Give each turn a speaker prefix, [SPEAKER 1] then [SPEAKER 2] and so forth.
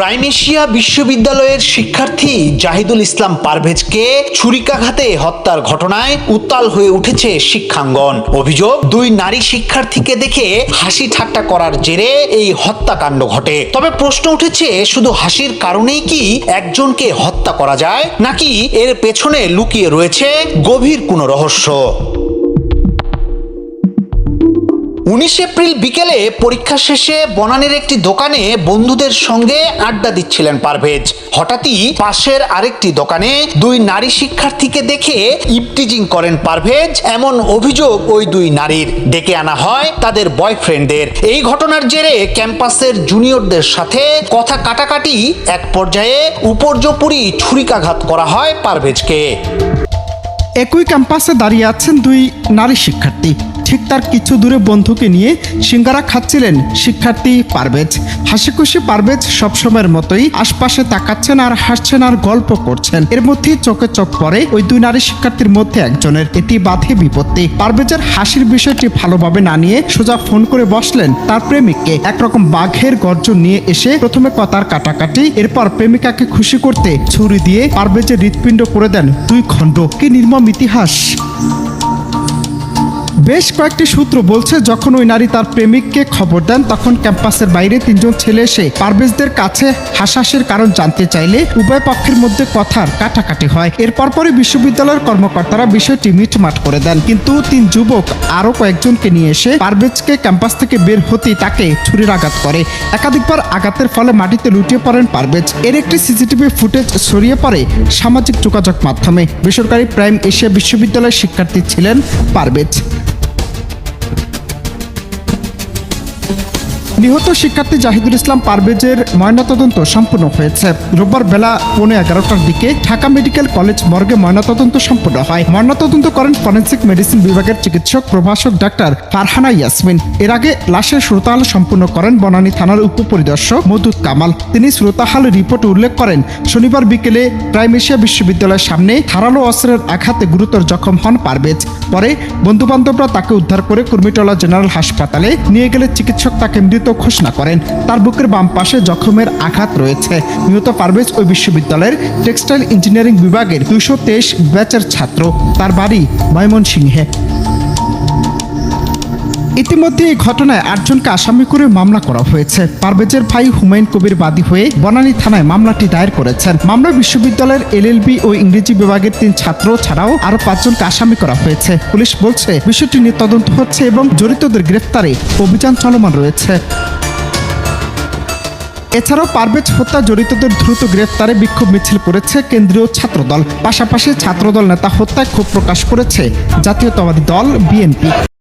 [SPEAKER 1] Prime Asia বিশ্ববিদ্যালয়ের শিক্ষার্থী জাহিদুল ইসলাম পারভেজকে ছুরিকাঘাতে হত্যার ঘটনায় উত্তাল হয়ে উঠেছে শিক্ষাঙ্গন। অভিযোগ, দুই নারী শিক্ষার্থীকে দেখে হাসি ঠাট্টা করার জেরে এই হত্যাকাণ্ড ঘটে। তবে প্রশ্ন উঠেছে, শুধু হাসির কারণেই কি একজনকে হত্যা করা যায়, নাকি এর পেছনে লুকিয়ে রয়েছে গভীর কোনো রহস্য? উনিশ এপ্রিল বিকেলে পরীক্ষা শেষে বনানীর একটি দোকানে বন্ধুদের সঙ্গে আড্ডা দিচ্ছিলেন পারভেজ। হঠাৎই পাশের আরেকটি দোকানে দুই নারী শিক্ষার্থীকে দেখে ইপটিজিং করেন পারভেজ। এমন অভিযোগ ওই দুই নারীর। ডেকে আনা হয় তাদের বয়ফ্রেন্ডদের। এই ঘটনার জেরে ক্যাম্পাসের জুনিয়রদের সাথে কথা কাটাকাটি এক পর্যায়ে উপর্যপুরি ছুরিকাঘাত করা হয় পারভেজকে।
[SPEAKER 2] একই ক্যাম্পাসে দাঁড়িয়ে আছেন দুই নারী শিক্ষার্থী। ঠিক তার কিছু দূরে বন্ধুকে নিয়ে সিঙ্গারা খাচ্ছিলেন শিক্ষার্থী পারভেজ। হাসি খুশি পারভেজ সবসময়ের মতোই আশপাশে তাকাচ্ছেন আর হাসছেন আর গল্প করছেন। এর মধ্যেই চোখে চোখ পড়ে ওই দুই নারী শিক্ষার্থীর মধ্যে একজনের। এটি বাধে বিপত্তি। পারভেজের হাসির বিষয়টি ভালোভাবে না নিয়ে সোজা ফোন করে বসলেন তার প্রেমিককে। একরকম বাঘের গর্জন নিয়ে এসে প্রথমে কথার কাটাকাটি, এরপর প্রেমিকাকে খুশি করতে ছুরি দিয়ে পারভেজের হৃৎপিণ্ড করে দেন দুই খণ্ড। কি নির্মম ইতিহাস! বেশ কয়েকটি সূত্র বলছে, যখন ওই নারী তার প্রেমিককে খবর দেন, তখন ক্যাম্পাসের বাইরে তিনজন ছেলে এসে পারভেজদের কাছে হাসাহাসির কারণ জানতে চাইলে উভয় পক্ষের মধ্যে কথার কাটাকাটি হয়। এর পরপরই বিশ্ববিদ্যালয়ের কর্মকর্তারা বিষয়টি মিটমাট করে দেন। কিন্তু তিন যুবক, আরও কয়েকজনকে নিয়ে এসে পারভেজকে ক্যাম্পাস থেকে বের হতেই তাকে ছুরির আঘাত করে। একাধিকবার আঘাতের ফলে মাটিতে লুটিয়ে পড়েন পারভেজ। এর একটি সিসিটিভি ফুটেজ ছড়িয়ে পড়ে সামাজিক যোগাযোগ মাধ্যমে। বেসরকারি প্রাইম এশিয়া বিশ্ববিদ্যালয়ের শিক্ষার্থী ছিলেন পারভেজ। নিহত শিক্ষার্থী জাহিদুল ইসলাম পারভেজের ময়নাতদন্ত সম্পূর্ণ হয়েছে। রোববার বেলা পৌনে এগারোটার দিকে ঢাকা মেডিকেল কলেজ মর্গে ময়নাতদন্ত সম্পূর্ণ হয়। ময়নাতদন্ত করেন ফরেন্সিক মেডিসিন বিভাগের চিকিৎসক, প্রভাষক ডাক্তার ফারহানা ইয়াসমিন। এর আগে লাশের শ্রোতাহাল সম্পূর্ণ করেন বনানী থানার উপপরিদর্শক মধুদ কামাল। তিনি শ্রোতাহাল রিপোর্ট উল্লেখ করেন, শনিবার বিকেলে প্রাইম এশিয়া বিশ্ববিদ্যালয়ের সামনে ধারালো অস্ত্রের আঘাতে গুরুতর জখম হন পারভেজ। পরে বন্ধুবান্ধবরা তাকে উদ্ধার করে কুর্মিটোলা জেনারেল হাসপাতালে নিয়ে গেলে চিকিৎসক তাকে মৃত ঘোষণা করেন। তার বুকের বাম পাশে জখমের আঘাত রয়েছে। নিহত পারভেজ ওই বিশ্ববিদ্যালয়ের টেক্সটাইল ইঞ্জিনিয়ারিং বিভাগের দুইশো তেইশ ব্যাচের ছাত্র। তার বাড়ি ময়মনসিংহে। ইতিমধ্যে এই ঘটনায় আটজনকে আসামি করে মামলা করা হয়েছে। পারভেজের ভাই হুমায়ুন কবির বাদী হয়ে বনানী থানায় মামলাটি দায়ের করেছেন। মামলা বিশ্ববিদ্যালয়ের এলএলবি ও ইংরেজি বিভাগের তিন ছাত্র ছাড়াও আরও পাঁচজনকে আসামি করা হয়েছে। পুলিশ বলছে, বিষয়টি নিয়ে তদন্ত হচ্ছে এবং জড়িতদের গ্রেফতারে অভিযান চলমান রয়েছে। এছাড়াও পারভেজ হত্যা জড়িতদের দ্রুত গ্রেফতারে বিক্ষোভ মিছিল করেছে কেন্দ্রীয় ছাত্রদল। পাশাপাশি ছাত্রদল নেতা হত্যায় ক্ষোভ প্রকাশ করেছে। জাতীয়তাবাদী দল, বিএনপি।